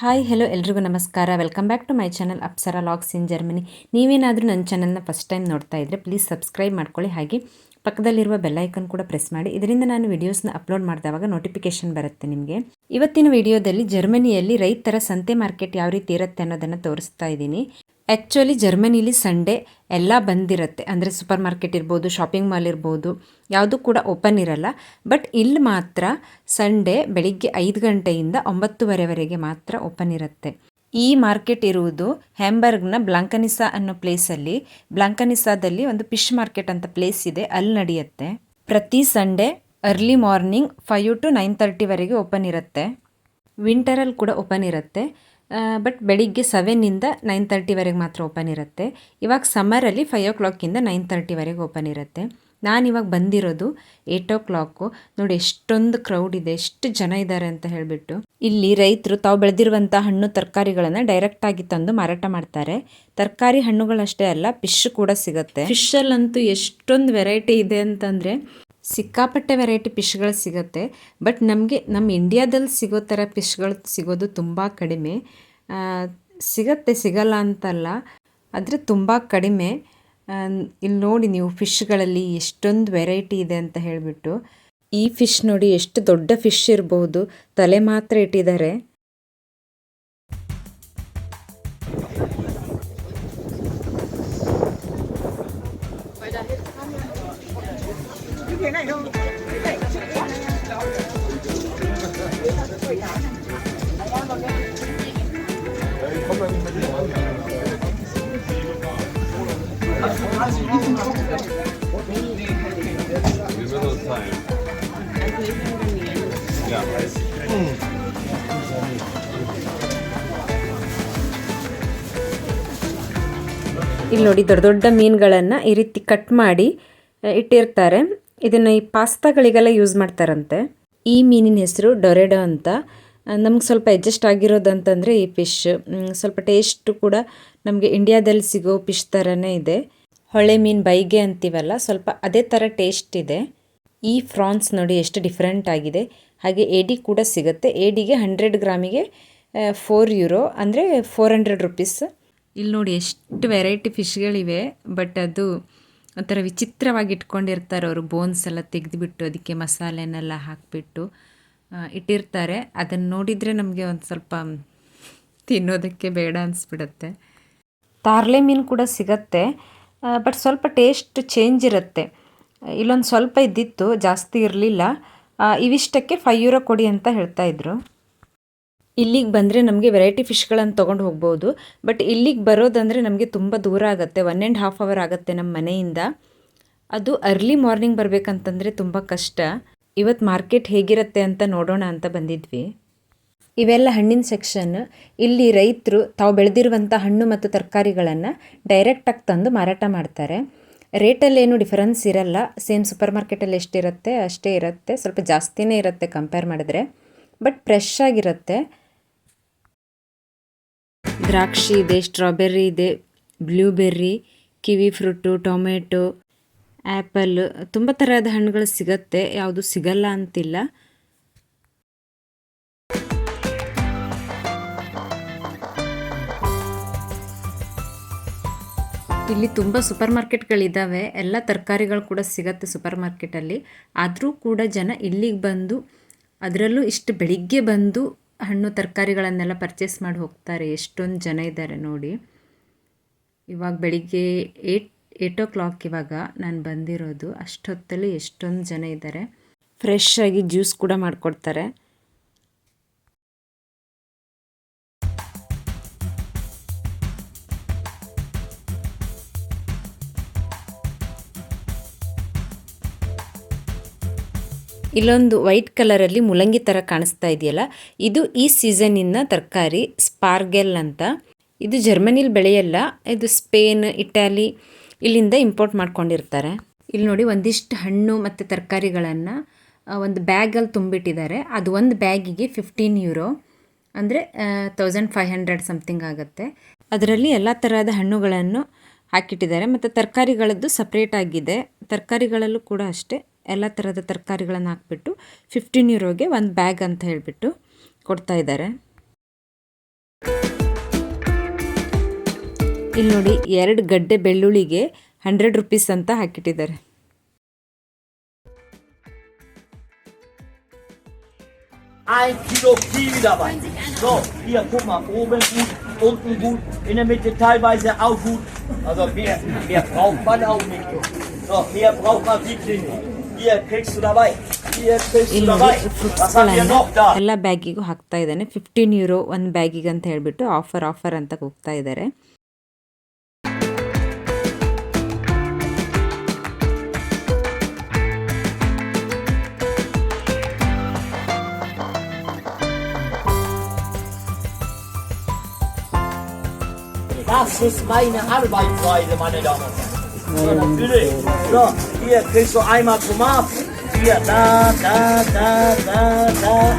Hi hello ಎಲ್ರಿಗೂ ನಮಸ್ಕಾರ. Welcome back to my channel Apsara logs in Germany ನೀವೇನಾದರೂ ನನ್ನ ಚಾನಲ್ನ ಫಸ್ಟ್ ಟೈಮ್ ನೋಡ್ತಾ ಇದ್ದರೆ ಪ್ಲೀಸ್ ಸಬ್ಸ್ಕ್ರೈಬ್ ಮಾಡ್ಕೊಳ್ಳಿ. ಹಾಗೆ ಪಕ್ಕದಲ್ಲಿರುವ ಬೆಲ್ಲೈಕನ್ ಕೂಡ ಪ್ರೆಸ್ ಮಾಡಿ. ಇದರಿಂದ ನಾನು ವಿಡಿಯೋಸ್ನ ಅಪ್ಲೋಡ್ ಮಾಡಿದಾಗ ನೋಟಿಫಿಕೇಶನ್ ಬರುತ್ತೆ ನಿಮಗೆ. ಇವತ್ತಿನ ವಿಡಿಯೋದಲ್ಲಿ ಜರ್ಮನಿಯಲ್ಲಿ ರೈತರ ಸಂತೆ ಮಾರ್ಕೆಟ್ ಯಾವ ರೀತಿ ಇರುತ್ತೆ ಅನ್ನೋದನ್ನು ತೋರಿಸ್ತಾ ಇದ್ದೀನಿ. ಆ್ಯಕ್ಚುಲಿ ಜರ್ಮನಿಲಿ ಸಂಡೇ ಎಲ್ಲ ಬಂದಿರುತ್ತೆ. ಅಂದರೆ ಸೂಪರ್ ಮಾರ್ಕೆಟ್ ಇರ್ಬೋದು ಶಾಪಿಂಗ್ ಮಾಲ್ ಇರ್ಬೋದು, ಯಾವುದೂ ಕೂಡ ಓಪನ್ ಇರಲ್ಲ. ಬಟ್ ಇಲ್ಲಿ ಮಾತ್ರ ಸಂಡೇ ಬೆಳಿಗ್ಗೆ ಐದು ಗಂಟೆಯಿಂದ ಒಂಬತ್ತುವರೆವರೆಗೆ ಮಾತ್ರ ಓಪನ್ ಇರುತ್ತೆ. ಈ ಮಾರ್ಕೆಟ್ ಇರುವುದು ಹ್ಯಾಂಬರ್ಗ್ನ ಬ್ಲಾಂಕನಿಸಾ ಅನ್ನೋ ಪ್ಲೇಸಲ್ಲಿ ಬ್ಲಾಂಕನಿಸಾದಲ್ಲಿ ಒಂದು ಫಿಶ್ ಮಾರ್ಕೆಟ್ ಅಂತ ಪ್ಲೇಸ್ ಇದೆ. ಅಲ್ಲಿ ನಡೆಯುತ್ತೆ. ಪ್ರತಿ Sunday early morning five to nine ತರ್ಟಿವರೆಗೆ open ಇರುತ್ತೆ. ವಿಂಟರಲ್ಲಿ ಕೂಡ ಓಪನ್ ಇರುತ್ತೆ. ಬಟ್ ಬೆಳಿಗ್ಗೆ ಸೆವೆನ್ನಿಂದ ನೈನ್ ತರ್ಟಿವರೆಗೆ ಮಾತ್ರ ಓಪನ್ ಇರುತ್ತೆ. ಇವಾಗ ಸಮ್ಮರಲ್ಲಿ ಫೈವ್ ಓ ಕ್ಲಾಕಿಂದ ನೈನ್ ತರ್ಟಿವರೆಗೆ ಓಪನ್ ಇರುತ್ತೆ. ಇವಾಗ ಬಂದಿರೋದು ಏಟ್ ಓ ಕ್ಲಾಕು ನೋಡಿ ಎಷ್ಟೊಂದು ಕ್ರೌಡ್ ಇದೆ, ಎಷ್ಟು ಜನ ಇದ್ದಾರೆ ಅಂತ ಹೇಳಿಬಿಟ್ಟು. ಇಲ್ಲಿ ರೈತರು ತಾವು ಬೆಳೆದಿರುವಂಥ ಹಣ್ಣು ತರಕಾರಿಗಳನ್ನು ಡೈರೆಕ್ಟಾಗಿ ತಂದು ಮಾರಾಟ ಮಾಡ್ತಾರೆ. ತರಕಾರಿ ಹಣ್ಣುಗಳಷ್ಟೇ ಅಲ್ಲ ಫಿಶ್ ಕೂಡ ಸಿಗುತ್ತೆ. ಫಿಶಲ್ಲಂತೂ ಎಷ್ಟೊಂದು ವೆರೈಟಿ ಇದೆ ಅಂತಂದರೆ ಸಿಕ್ಕಾಪಟ್ಟೆ ವೆರೈಟಿ ಫಿಶ್ಗಳು ಸಿಗುತ್ತೆ. ಬಟ್ ನಮಗೆ ನಮ್ಮ ಇಂಡಿಯಾದಲ್ಲಿ ಸಿಗೋ ಥರ ಫಿಶ್ಗಳು ಸಿಗೋದು ತುಂಬ ಕಡಿಮೆ. ಸಿಗತ್ತೆ, ಸಿಗಲ್ಲ ಅಂತಲ್ಲ. ಆದರೆ ತುಂಬ ಕಡಿಮೆ. ಇಲ್ಲಿ ನೋಡಿ ನೀವು ಫಿಶ್ಗಳಲ್ಲಿ ಎಷ್ಟೊಂದು ವೆರೈಟಿ ಇದೆ ಅಂತ ಹೇಳಿಬಿಟ್ಟು. ಈ ಫಿಶ್ ನೋಡಿ ಎಷ್ಟು ದೊಡ್ಡ ಫಿಶ್ ಇರಬಹುದು ತಲೆ ಮಾತ್ರ ಇಟ್ಟಿದ್ದಾರೆ. ಇಲ್ಲಿ ನೋಡಿ ದೊಡ್ಡ ದೊಡ್ಡ ಮೀನುಗಳನ್ನು ಈ ರೀತಿ ಕಟ್ ಮಾಡಿ ಇಟ್ಟಿರ್ತಾರೆ. ಇದನ್ನು ಈ ಪಾಸ್ತಾಗಳಿಗೆಲ್ಲ ಯೂಸ್ ಮಾಡ್ತಾರಂತೆ. ಈ ಮೀನಿನ ಹೆಸರು ಡೊರೆಡೊ ಅಂತ. ನಮ್ಗೆ ಸ್ವಲ್ಪ ಅಡ್ಜಸ್ಟ್ ಆಗಿರೋದು ಅಂತಂದರೆ ಈ ಫಿಶ್ ಸ್ವಲ್ಪ ಟೇಸ್ಟು ಕೂಡ ನಮಗೆ ಇಂಡಿಯಾದಲ್ಲಿ ಸಿಗೋ ಫಿಶ್ ಥರನೇ ಇದೆ. ಹೊಳೆ ಮೀನು ಬೈಗೆ ಅಂತೀವಲ್ಲ, ಸ್ವಲ್ಪ ಅದೇ ಥರ ಟೇಸ್ಟ್ ಇದೆ. ಈ ಫ್ರಾನ್ಸ್ ನೋಡಿ ಎಷ್ಟು ಡಿಫ್ರೆಂಟ್ ಆಗಿದೆ. ಹಾಗೆ ಏಡಿ ಕೂಡ ಸಿಗುತ್ತೆ. ಏಡಿಗೆ ಹಂಡ್ರೆಡ್ ಗ್ರಾಮಿಗೆ ಫೋರ್ ಯೂರೋ ಅಂದರೆ ಫೋರ್ ಹಂಡ್ರೆಡ್ ರುಪೀಸ್ ಇಲ್ಲಿ ನೋಡಿ ಎಷ್ಟು ವೆರೈಟಿ ಫಿಶ್ಗಳಿವೆ ಬಟ್ ಅದು ಒಂಥರ ವಿಚಿತ್ರವಾಗಿ ಇಟ್ಕೊಂಡಿರ್ತಾರೆ ಅವರು. ಬೋನ್ಸ್ ಎಲ್ಲ ತೆಗೆದುಬಿಟ್ಟು ಅದಕ್ಕೆ ಮಸಾಲೆನೆಲ್ಲ ಹಾಕಿಬಿಟ್ಟು ಇಟ್ಟಿರ್ತಾರೆ. ಅದನ್ನು ನೋಡಿದರೆ ನಮಗೆ ಒಂದು ಸ್ವಲ್ಪ ತಿನ್ನೋದಕ್ಕೆ ಬೇಡ ಅನಿಸ್ಬಿಡುತ್ತೆ. ತಾರ್ಲೆ ಮೀನು ಕೂಡ ಸಿಗತ್ತೆ ಬಟ್ ಸ್ವಲ್ಪ ಟೇಸ್ಟ್ ಚೇಂಜ್ ಇರುತ್ತೆ. ಇಲ್ಲೊಂದು ಸ್ವಲ್ಪ ಇದ್ದಿತ್ತು, ಜಾಸ್ತಿ ಇರಲಿಲ್ಲ. ಇವಿಷ್ಟಕ್ಕೆ ಫೈ ಯೂರೋ ಕೊಡಿ ಅಂತ ಹೇಳ್ತಾ ಇದ್ರು. ಇಲ್ಲಿಗೆ ಬಂದರೆ ನಮಗೆ ವೆರೈಟಿ ಫಿಶ್ಗಳನ್ನು ತೊಗೊಂಡು ಹೋಗ್ಬೋದು. ಬಟ್ ಇಲ್ಲಿಗೆ ಬರೋದಂದರೆ ನಮಗೆ ತುಂಬ ದೂರ ಆಗುತ್ತೆ ಒನ್ ಆ್ಯಂಡ್ ಹಾಫ್ ಅವರ್ ಆಗುತ್ತೆ ನಮ್ಮ ಮನೆಯಿಂದ. ಅದು ಅರ್ಲಿ ಮಾರ್ನಿಂಗ್ ಬರಬೇಕಂತಂದರೆ ತುಂಬ ಕಷ್ಟ. ಇವತ್ತು ಮಾರ್ಕೆಟ್ ಹೇಗಿರುತ್ತೆ ಅಂತ ನೋಡೋಣ ಅಂತ ಬಂದಿದ್ವಿ. ಇವೆಲ್ಲ ಹಣ್ಣಿನ ಸೆಕ್ಷನ್ ಇಲ್ಲಿ ರೈತರು ತಾವು ಬೆಳೆದಿರುವಂಥ ಹಣ್ಣು ಮತ್ತು ತರಕಾರಿಗಳನ್ನು ಡೈರೆಕ್ಟಾಗಿ ತಂದು ಮಾರಾಟ ಮಾಡ್ತಾರೆ. ರೇಟಲ್ಲೇನು ಡಿಫರೆನ್ಸ್ ಇರಲ್ಲ. ಸೇಮ್ ಸೂಪರ್ ಮಾರ್ಕೆಟಲ್ಲಿ ಎಷ್ಟಿರುತ್ತೆ, ಅಷ್ಟೇ ಇರುತ್ತೆ. ಸ್ವಲ್ಪ ಜಾಸ್ತಿನೇ ಇರುತ್ತೆ ಕಂಪೇರ್ ಮಾಡಿದ್ರೆ. ಬಟ್ ಫ್ರೆಶ್ ಆಗಿರುತ್ತೆ. ದ್ರಾಕ್ಷಿ ಇದೆ, ಸ್ಟ್ರಾಬೆರ್ರಿ ಇದೆ, blueberry, kiwi fruit, tomato, apple, ತುಂಬ ಥರದ ಹಣ್ಣುಗಳು ಸಿಗತ್ತೆ, ಯಾವುದು ಸಿಗಲ್ಲ ಅಂತಿಲ್ಲ. ಇಲ್ಲಿ ತುಂಬ ಸೂಪರ್ ಮಾರ್ಕೆಟ್ಗಳಿದ್ದಾವೆ ಎಲ್ಲ ತರಕಾರಿಗಳು ಕೂಡ ಸಿಗತ್ತೆ ಸೂಪರ್ ಮಾರ್ಕೆಟಲ್ಲಿ ಆದರೂ ಕೂಡ ಜನ ಇಲ್ಲಿಗೆ ಬಂದು, ಅದರಲ್ಲೂ ಇಷ್ಟು ಬೆಳಿಗ್ಗೆ ಬಂದು ಹಣ್ಣು ತರಕಾರಿಗಳನ್ನೆಲ್ಲ ಪರ್ಚೇಸ್ ಮಾಡಿ ಹೋಗ್ತಾರೆ. ಎಷ್ಟೊಂದು ಜನ ಇದ್ದಾರೆ ನೋಡಿ. ಇವಾಗ ಬೆಳಿಗ್ಗೆ ಏಟ್ ಏಟ್ ಓ ಕ್ಲಾಕ್ ಇವಾಗ ನಾನು ಬಂದಿರೋದು. ಅಷ್ಟೊತ್ತಲ್ಲಿ ಎಷ್ಟೊಂದು ಜನ ಇದ್ದಾರೆ. ಫ್ರೆಶ್ ಆಗಿ ಜ್ಯೂಸ್ ಕೂಡ ಮಾಡಿಕೊಡ್ತಾರೆ. ಇಲ್ಲೊಂದು ವೈಟ್ ಕಲರಲ್ಲಿ ಮುಲಂಗಿ ತರ ಕಾಣಿಸ್ತಾ ಇದೆಯಲ್ಲ? ಇದು ಈ ಸೀಸನ್ನಿನ ತರಕಾರಿ, ಸ್ಪಾರ್ಗೆಲ್ ಅಂತ. ಇದು ಜರ್ಮನಿಲಿ ಬೆಳೆಯಲ್ಲ, ಇದು ಸ್ಪೇನ್, ಇಟಾಲಿ ಇಲ್ಲಿಂದ ಇಂಪೋರ್ಟ್ ಮಾಡ್ಕೊಂಡಿರ್ತಾರೆ. ಇಲ್ಲಿ ನೋಡಿ ಒಂದಿಷ್ಟು ಹಣ್ಣು ಮತ್ತು ತರಕಾರಿಗಳನ್ನು ಒಂದು ಬ್ಯಾಗಲ್ಲಿ ತುಂಬಿಟ್ಟಿದ್ದಾರೆ. ಅದು ಒಂದು ಬ್ಯಾಗಿಗೆ ಫಿಫ್ಟೀನ್ ಯೂರೋ ಅಂದರೆ ತೌಸಂಡ್ ಫೈವ್ ಹಂಡ್ರೆಡ್ ಸಮಥಿಂಗ್ ಆಗುತ್ತೆ. ಅದರಲ್ಲಿ ಎಲ್ಲ ತರಹದ ಹಣ್ಣುಗಳನ್ನು ಹಾಕಿಟ್ಟಿದ್ದಾರೆ. ಮತ್ತು ತರಕಾರಿಗಳದ್ದು ಸಪ್ರೇಟ್ ಆಗಿದೆ. ತರಕಾರಿಗಳಲ್ಲೂ ಕೂಡ ಅಷ್ಟೇ. ಎಲ್ಲ ಥರದ ತರಕಾರಿಗಳನ್ನು ಹಾಕ್ಬಿಟ್ಟು ಫಿಫ್ಟೀನ್ ಯೂರೋಗೆ ಒಂದು ಬ್ಯಾಗ್ ಅಂತ ಹೇಳಿಬಿಟ್ಟು ಕೊಡ್ತಾ ಇದ್ದಾರೆ ಇಲ್ಲಿ ನೋಡಿ ಎರಡು ಗಡ್ಡೆ ಬೆಳ್ಳುಳ್ಳಿಗೆ ಹಂಡ್ರೆಡ್ ರುಪೀಸ್ ಅಂತ ಹಾಕಿಟ್ಟಿದ್ದಾರೆ ein Kilo Kiwi dabei. So, hier, guck mal, oben gut, unten gut, in der Mitte teilweise auch gut. Also mehr, mehr braucht man auch nicht. So, mehr braucht man wirklich nicht. ಎಲ್ಲ ಬ್ಯಾಗಿಗೂ ಹಾಕ್ತಾ ಇದ್ದಾನೆ. Fifteen euro ಒಂದು ಬ್ಯಾಗಿಗೆ ಅಂತ ಹೇಳ್ಬಿಟ್ಟು offer offer ಅಂತ ಹೋಗ್ತಾ ಇದ್ದಾರೆ. Das ist meine Arbeitsweise, meine Damen und Herren. So, hier kriegst du einmal Tomat. Hier, da, da, da, da, da.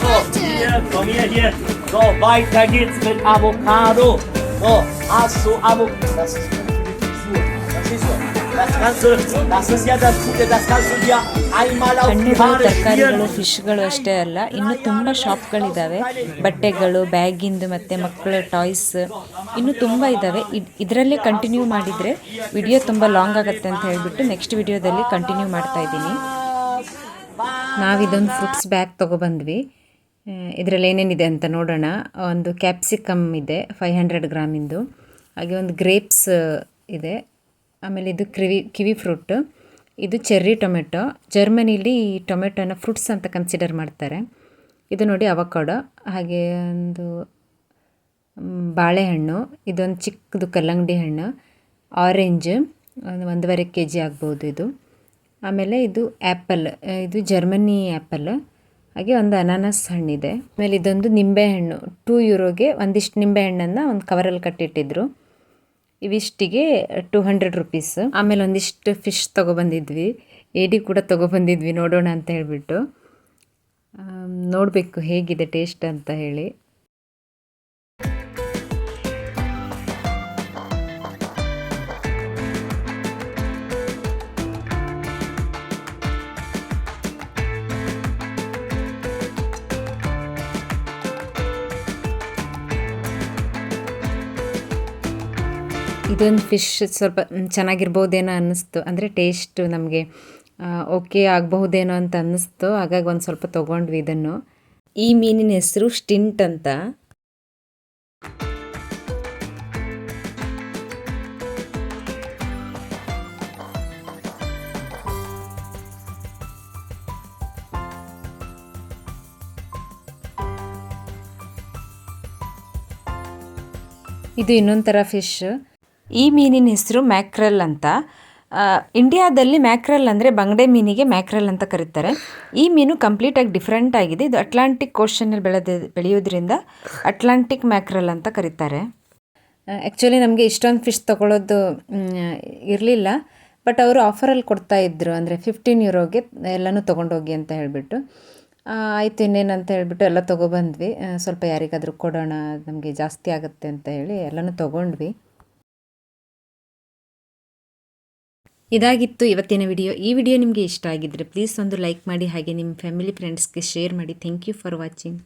So, hier, komm hier, hier. So, weiter geht's mit Avocado. So, hast du Avocado. Das ist ತರಕಾರಿಗಳು. ಫಿಶ್ಗಳು ಅಷ್ಟೇ ಅಲ್ಲ, ಇನ್ನು ತುಂಬ ಶಾಪ್ಗಳಿದ್ದಾವೆ ಬಟ್ಟೆಗಳು, ಬ್ಯಾಗಿಂದು ಮತ್ತು ಮಕ್ಕಳ toys ಇನ್ನು ತುಂಬ ಇದ್ದಾವೆ ಇದರಲ್ಲೇ ಕಂಟಿನ್ಯೂ ಮಾಡಿದರೆ ವಿಡಿಯೋ ತುಂಬ ಲಾಂಗ್ ಆಗುತ್ತೆ ಅಂತ ಹೇಳಿಬಿಟ್ಟು ನೆಕ್ಸ್ಟ್ ವಿಡಿಯೋದಲ್ಲಿ ಕಂಟಿನ್ಯೂ ಮಾಡ್ತಾ ಇದ್ದೀನಿ. ನಾವಿದೊಂದು ಫ್ರೂಟ್ಸ್ ಬ್ಯಾಗ್ ತೊಗೊಬಂದ್ವಿ. ಇದರಲ್ಲಿ ಏನೇನಿದೆ ಅಂತ ನೋಡೋಣ. ಒಂದು ಕ್ಯಾಪ್ಸಿಕಮ್ ಇದೆ ಫೈವ್ ಹಂಡ್ರೆಡ್ ಗ್ರಾಮಿಂದು. ಹಾಗೆ ಒಂದು ಗ್ರೇಪ್ಸ್ ಇದೆ. ಆಮೇಲೆ ಇದು ಕ್ರಿವಿ ಕಿವಿ ಫ್ರೂಟ್. ಇದು ಚೆರ್ರಿ ಟೊಮೆಟೊ. ಜರ್ಮನಿಲಿ ಈ ಟೊಮೆಟೊನ ಫ್ರೂಟ್ಸ್ ಅಂತ ಕನ್ಸಿಡರ್ ಮಾಡ್ತಾರೆ. ಇದು ನೋಡಿ ಅವಕಾಡೊ, ಹಾಗೆ ಒಂದು ಬಾಳೆಹಣ್ಣು, ಇದೊಂದು ಚಿಕ್ಕದು ಕಲ್ಲಂಗಡಿ ಹಣ್ಣು ಆರೆಂಜ್ ಒಂದು ಒಂದೂವರೆ ಕೆ ಜಿ ಆಗ್ಬೋದು ಇದು. ಆಮೇಲೆ ಇದು ಆ್ಯಪಲ್ ಇದು ಜರ್ಮನಿ ಆ್ಯಪಲ್ ಹಾಗೆ ಒಂದು ಅನಾನಸ್ ಹಣ್ಣಿದೆ. ಆಮೇಲೆ ಇದೊಂದು ನಿಂಬೆಹಣ್ಣು ಟೂ ಯೂರೋಗೆ ಒಂದಿಷ್ಟು ನಿಂಬೆಹಣ್ಣನ್ನು ಒಂದು ಕವರಲ್ಲಿ ಕಟ್ಟಿಟ್ಟಿದ್ರು. ಇವಿಷ್ಟಿಗೆ ಟೂ ಹಂಡ್ರೆಡ್ ರುಪೀಸ್ ಆಮೇಲೆ ಒಂದಿಷ್ಟು ಫಿಶ್ ತೊಗೊಬಂದಿದ್ವಿ. ಏಡಿ ಕೂಡ ತೊಗೊಬಂದಿದ್ವಿ ನೋಡೋಣ ಅಂತ ಹೇಳಿಬಿಟ್ಟು. ನೋಡಬೇಕು ಹೇಗಿದೆ ಟೇಸ್ಟ್ ಅಂತ ಹೇಳಿ. ಇದೊಂದು ಫಿಶ್ ಸ್ವಲ್ಪ ಚೆನ್ನಾಗಿರ್ಬೋದೇನೋ ಅನ್ನಿಸ್ತು. ಅಂದರೆ ಟೇಸ್ಟ್ ನಮಗೆ ಓಕೆ ಆಗಬಹುದೇನೋ ಅಂತ ಅನ್ನಿಸ್ತು. ಹಾಗಾಗಿ ಒಂದು ಸ್ವಲ್ಪ ತೊಗೊಂಡ್ವಿ ಇದನ್ನು. ಈ ಮೀನಿನ ಹೆಸರು ಸ್ಟಿಂಟ್ ಅಂತ. ಇದು ಇನ್ನೊಂದು ಥರ ಫಿಶ್ ಈ ಮೀನಿನ ಹೆಸರು ಮ್ಯಾಕ್ರಲ್ ಅಂತ. ಇಂಡಿಯಾದಲ್ಲಿ ಮ್ಯಾಕ್ರಲ್ ಅಂದರೆ ಬಂಗಡೆ ಮೀನಿಗೆ ಮ್ಯಾಕ್ರಲ್ ಅಂತ ಕರೀತಾರೆ. ಈ ಮೀನು ಕಂಪ್ಲೀಟಾಗಿ ಡಿಫ್ರೆಂಟ್ ಆಗಿದೆ. ಇದು ಅಟ್ಲಾಂಟಿಕ್ ಕೋಶನ್ನಲ್ಲಿ ಬೆಳೆದ, ಬೆಳೆಯೋದ್ರಿಂದ ಅಟ್ಲಾಂಟಿಕ್ ಮ್ಯಾಕ್ರಲ್ ಅಂತ ಕರೀತಾರೆ. ಆ್ಯಕ್ಚುಲಿ ನಮಗೆ ಇಷ್ಟೊಂದು ಫಿಶ್ ತೊಗೊಳೋದು ಇರಲಿಲ್ಲ. ಬಟ್ ಅವರು ಆಫರಲ್ಲಿ ಕೊಡ್ತಾ ಇದ್ದರು ಅಂದರೆ ಫಿಫ್ಟೀನ್ ಯೂರೋಗೆ ಎಲ್ಲನೂ ತೊಗೊಂಡೋಗಿ ಅಂತ ಹೇಳಿಬಿಟ್ಟು. ಆಯಿತು ಇನ್ನೇನು ಅಂತ ಹೇಳಿಬಿಟ್ಟು ಎಲ್ಲ ತೊಗೊಬಂದ್ವಿ. ಸ್ವಲ್ಪ ಯಾರಿಗಾದರೂ ಕೊಡೋಣ, ನಮಗೆ ಜಾಸ್ತಿ ಆಗುತ್ತೆ ಅಂತ ಹೇಳಿ ಎಲ್ಲನೂ ತೊಗೊಂಡ್ವಿ. ಇದಾಗಿತ್ತು ಇವತ್ತಿನ ವಿಡಿಯೋ. ಈ ವಿಡಿಯೋ ನಿಮಗೆ ಇಷ್ಟ ಆಗಿದ್ದರೆ ಪ್ಲೀಸ್ ಒಂದು ಲೈಕ್ ಮಾಡಿ ಹಾಗೆ ನಿಮ್ಮ ಫ್ಯಾಮಿಲಿ ಫ್ರೆಂಡ್ಸ್ಗೆ ಶೇರ್ ಮಾಡಿ. Thank you for watching